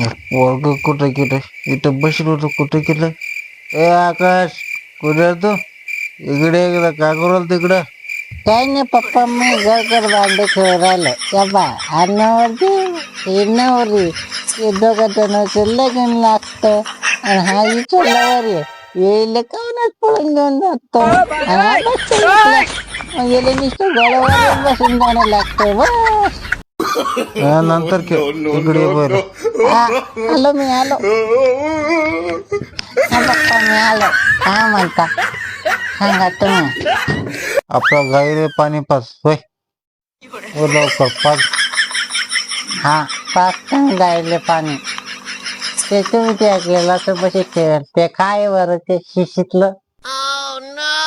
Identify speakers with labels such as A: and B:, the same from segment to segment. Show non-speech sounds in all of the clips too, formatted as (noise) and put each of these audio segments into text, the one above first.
A: वर्ग कुठे केलं इथं बसलो होतो कुठे केलं ए आकाश कुठे आहे तू इकडे एकदा काय करू तिकडं
B: काय नाही पप्पा मी घर घर भांडे खेळून राहिलो या बा अन्नावरती येण्यावरी हे दोघं जणांचं लगीन लागतं आणि हा विचारल्यावर येईल काऊनच पळून घेऊन जातो आणि हा बसतो इकडे. मग गेले नुसतं गोळ्यावर बसून जाणं लागतं बस
A: हा, नंतर खेळ. इकडे बरं.
B: हा, आलो मी आलो. हा पप्पा मी आलो. काय म्हणता. सांगा तुम्ही.
A: आपला गाईले पाणी पास. होय. हो लवकर पाच
B: हा पाच टन गायले पाणी. ते तुम्ही ते ऐकलेलं असं बसे ठेवेल ते काय बरं ते शिशीतलं.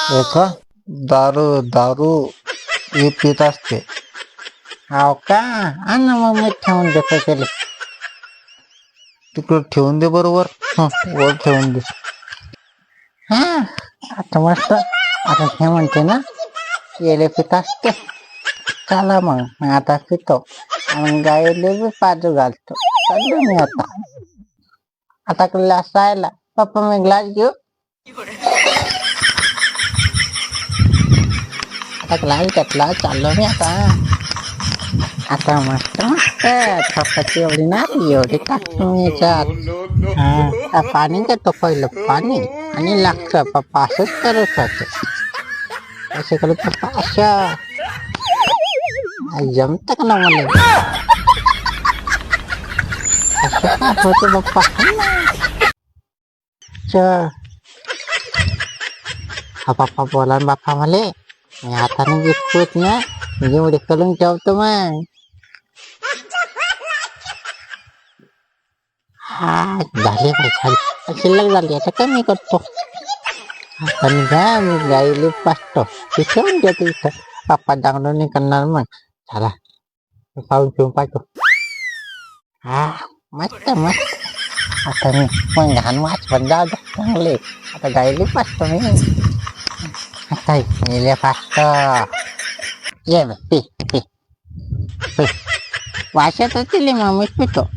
A: हे का? दारू दारू हे पित असते.
B: हाव का? आण ना मग मी ठेवून देतो त्याला
A: तिकडे ठेवून दे बरोबर. हं, वर ठेवून दे.
B: हा आता मस्त. आता हे म्हणते ना येले पित असते. चला मग मी आता पितो. आणि गायले बी पाजू घालतो. चाललो मी आता. आता ग्लास राहिला पप्पा मी ग्लास घेऊ? आता ग्लास घेतला. चाललो मी आता. आता मस्त मस्त चपाती एवढी ना एवढी टाकतो मी याच्यात हा आ, पाणी घेतो पहिलं पाणी आणि लागतं पप्पा असंच करत होते असे करत पप्पा अशा जमत का ना मला असं का होतं पप्पा चल हा पप्पा बोला ना बाप्पा मले मी हाताने घेत ना मी एवढे करून ठेवतो मग हा झाले बाई झाले शिल्लक झाली आता कमी करतो पण घ्या मी गाईले पाचतो ठेवून देतो इथं पप्पा डांगडून नाही करणार मग चला पाहून पिऊन पाहतो हा मस्त मस्त आता मी पण घाण वाच पण जाऊ दे चांगले आता गाईले पाचतो मी आता गेले पाचतो ये बे, पी पी पी वाशात होती मग मी पितो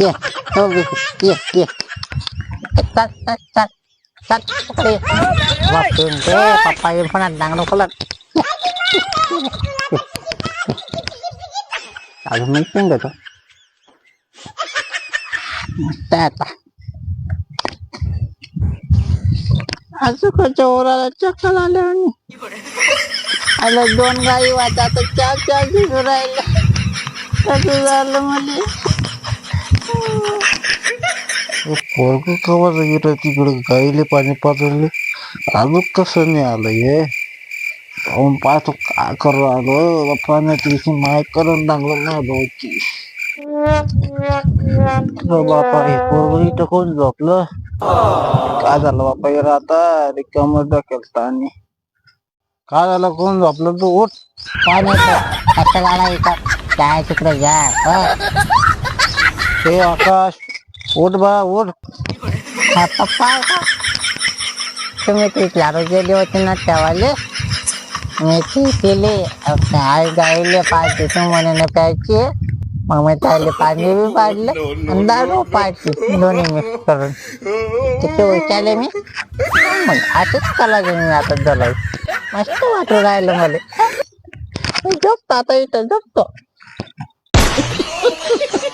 B: ये तो बी ये ये चल चल चल चल इकडे. वापरून दे पप्पा येऊन पण डांगडो खोलत अजून मी पिऊन देतो मस्त आहे आता अजून ओराला चक्कर आले आणि आला दोन गाई वाचा आता चार चार दिवस राहिले कसं झालं मला
A: पोरग कवा गेलं तिकडं? गाईले पाणी पाजवले. अजून कसं नाही आलं हे. पाहून पाहतो काय करू आलो पाण्यात तिची माय करून टाकलं ना भाऊची बापा हे पोरग इथं कोण झोपलं? काय झालं बापा हे राहता? रिकाम डोक्यात आणि काय झालं? कोण झोपलं? तू उठ.
B: पाण्याचं. आता गाडा इथं काय तिकडे जा. हो.
A: हे आकाश उठ बा उठ.
B: हा पप्पा तुम्ही ते लाडू गेले होते ना त्यावाले? मी ते केले. आई गायले पाहिजे तू म्हणे प्यायची. मग मी त्याले पाणी बी पाडलं आणि दारू पाडली दोन्ही मिक्स करून. तिथे विचारले मी. मग असंच कला मी आता झालं मस्त वाटू राहिलं मला. झोपतो आता इथं झोपतो. (laughs)